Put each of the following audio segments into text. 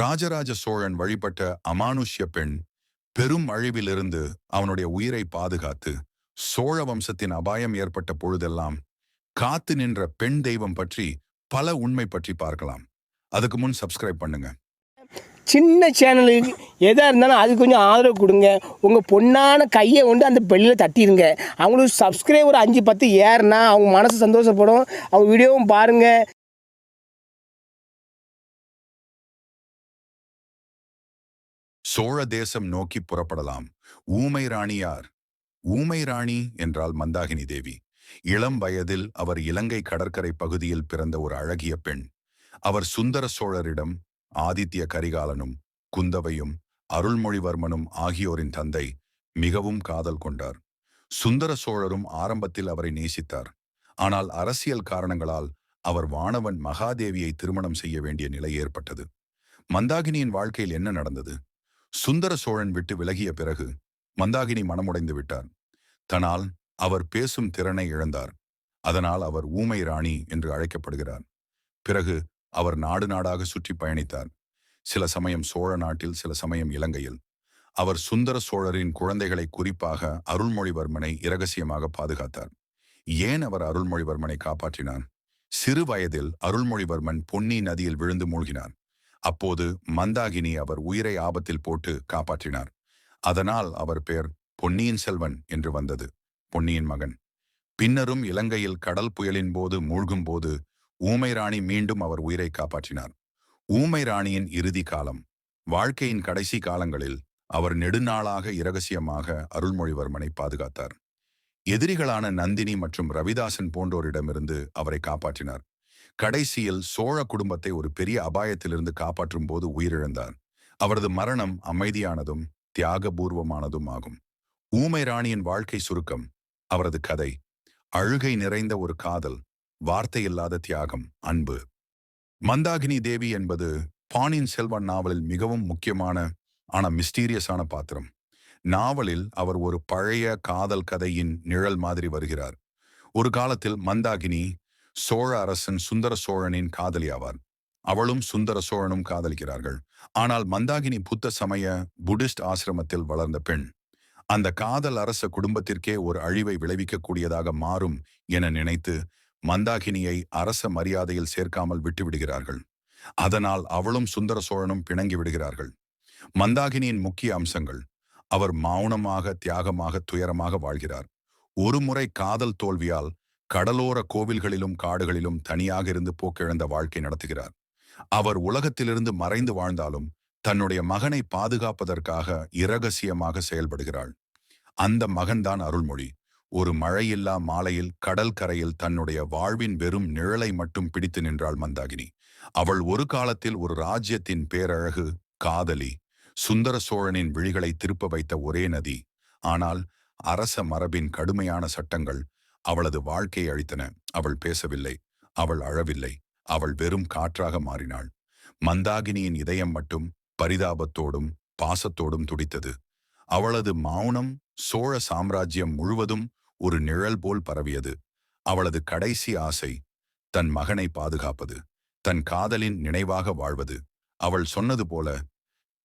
ராஜராஜ சோழன் வழிபட்ட அமானுஷ்ய பெண் பெரும் அழிவிலிருந்து அவனுடைய உயிரை பாதுகாத்து சோழ வம்சத்தின் அபாயம் ஏற்பட்ட பொழுதெல்லாம் காத்து நின்ற பெண் தெய்வம் பற்றி பல உண்மை பற்றி பார்க்கலாம். அதுக்கு முன் சப்ஸ்கிரைப் பண்ணுங்க. சின்ன சேனலுக்கு எதாக இருந்தாலும் அது கொஞ்சம் ஆதரவு கொடுங்க. உங்கள் பொண்ணான கையை கொண்டு அந்த பெல்லில் தட்டிடுங்க அவங்களுக்கு சப்ஸ்கிரைபர் அஞ்சு பத்து ஏறுனா அவங்க மனசு சந்தோஷப்படும். அவங்க வீடியோவும் பாருங்கள் சோழ தேசம் நோக்கி புறப்படலாம். ஊமை ராணியார் ஊமை ராணி என்றால் மந்தாகினி தேவி. இளம் வயதில் அவர் இலங்கை கடற்கரை பகுதியில் பிறந்த ஒரு அழகிய பெண். அவர் சுந்தர சோழரிடம் ஆதித்ய கரிகாலனும் குந்தவையும் அருள்மொழிவர்மனும் ஆகியோரின் தந்தை மிகவும் காதல் கொண்டார். சுந்தர சோழரும் ஆரம்பத்தில் அவரை நேசித்தார். ஆனால் அரசியல் காரணங்களால் அவர் வானவன் மகாதேவியை திருமணம் செய்ய வேண்டிய நிலை ஏற்பட்டது. மந்தாகினியின் வாழ்க்கையில் என்ன நடந்தது? சுந்தர சோழன் விட்டு விலகிய பிறகு மந்தாகினி மனமுடைந்து விட்டார் தனால் அவர் பேசும் திறனை இழந்தார். அதனால் அவர் ஊமை ராணி என்று அழைக்கப்படுகிறார். பிறகு அவர் நாடு நாடாக சுற்றி பயணித்தார். சில சமயம் சோழ நாட்டில் சில சமயம் இலங்கையில். அவர் சுந்தர சோழரின் குழந்தைகளை குறிப்பாக அருள்மொழிவர்மனை இரகசியமாக பாதுகாத்தார். ஏன் அவர் அருள்மொழிவர்மனை காப்பாற்றினார்? சிறு வயதில் அருள்மொழிவர்மன் பொன்னி நதியில் விழுந்து மூழ்கினார் அப்போது மந்தாகினி அவர் உயிரை ஆபத்தில் போட்டு காப்பாற்றினார். அதனால் அவர் பெயர் பொன்னியின் செல்வன் என்று வந்தது பொன்னியின் மகன். பின்னரும் இலங்கையில் கடல் புயலின் போது மூழ்கும் போது ஊமை ராணி மீண்டும் அவர் உயிரை காப்பாற்றினார். ஊமை ராணியின் இறுதி காலம் வாழ்க்கையின் கடைசி காலங்களில் அவர் நெடுநாளாக இரகசியமாக அருள்மொழிவர்மனை பாதுகாத்தார். எதிரிகளான நந்தினி மற்றும் ரவிதாசன் போன்றோரிடமிருந்து அவரை காப்பாற்றினார். கடைசியில் சோழ குடும்பத்தை ஒரு பெரிய அபாயத்திலிருந்து காப்பாற்றும் போது உயிரிழந்தார். அவரது மரணம் அமைதியானதும் தியாகபூர்வமானதும் ஆகும். ஊமை ராணியின் வாழ்க்கை சுருக்கம் அவரது கதை அழுகை நிறைந்த ஒரு காதல் வார்த்தையில்லாத தியாகம் அன்பு. மந்தாகினி தேவி என்பது பாணின் செல்வன் நாவலில் மிகவும் முக்கியமான ஆனால் மிஸ்டீரியஸான பாத்திரம். நாவலில் அவர் ஒரு பழைய காதல் கதையின் நிழல் மாதிரி வருகிறார். ஒரு காலத்தில் மந்தாகினி சோழ அரசன் சுந்தர சோழனின் காதலி ஆவார். அவளும் சுந்தர சோழனும் காதலிக்கிறார்கள். ஆனால் மந்தாகினி புத்த சமய புடிஸ்ட் ஆசிரமத்தில் வளர்ந்த பெண் அந்த காதல் அரச குடும்பத்திற்கே ஒரு அழிவை விளைவிக்கக்கூடியதாக மாறும் என நினைத்து மந்தாகினியை அரச மரியாதையில் சேர்க்காமல் விட்டுவிடுகிறார்கள். அதனால் அவளும் சுந்தர சோழனும் பிணங்கி விடுகிறார்கள். மந்தாகினியின் முக்கிய அம்சங்கள் அவர் மௌனமாக தியாகமாக துயரமாக வாழ்கிறார். ஒருமுறை காதல் தோல்வியால் கடலோர கோவில்களிலும் காடுகளிலும் தனியாக இருந்து போக்கிழந்த வாழ்க்கை நடத்துகிறார். அவர் உலகத்திலிருந்து மறைந்து வாழ்ந்தாலும் தன்னுடைய மகனை பாதுகாப்பதற்காக இரகசியமாக செயல்படுகிறாள். அந்த மகன்தான் அருள்மொழி. ஒரு மழையில்லா மாலையில் கடல் கரையில் தன்னுடைய வாழ்வின் வெறும் நிழலை மட்டும் பிடித்து நின்றாள் மந்தாகினி. அவள் ஒரு காலத்தில் ஒரு ராஜ்யத்தின் பேரழகு காதலி சுந்தர சோழனின் விழிகளை திருப்ப வைத்த ஒரே நதி. ஆனால் அரச மரபின் கடுமையான சட்டங்கள் அவளது வாழ்க்கையை அழித்தன. அவள் பேசவில்லை. அவள் அழவில்லை. அவள் வெறும் காற்றாக மாறினாள். மந்தாகினியின் இதயம் மட்டும் பரிதாபத்தோடும் பாசத்தோடும் துடித்தது. அவளது மௌனம் சோழ சாம்ராஜ்யம் முழுவதும் ஒரு நிழல் போல் பரவியது. அவளது கடைசி ஆசை தன் மகனை பாதுகாப்பது தன் காதலின் நினைவாக வாழ்வது. அவள் சொன்னது போல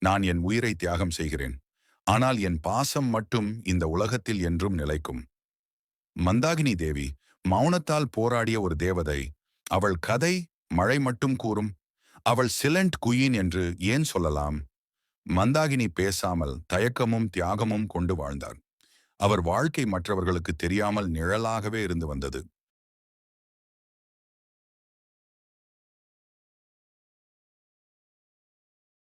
நான் என் உயிரை தியாகம் செய்கிறேன். ஆனால் என் பாசம் மட்டும் இந்த உலகத்தில் என்றும் நிலைக்கும். மந்தாகினி தேவி மௌனத்தால் போராடிய ஒரு தேவதை. அவள் கதை மழை மட்டும் கூறும். அவள் சிலண்ட் குயின் என்று ஏன் சொல்லலாம்? மந்தாகினி பேசாமல் தயக்கமும் தியாகமும் கொண்டு வாழ்ந்தார் அவர் வாழ்க்கை மற்றவர்களுக்கு தெரியாமல் நிழலாகவே இருந்து வந்தது.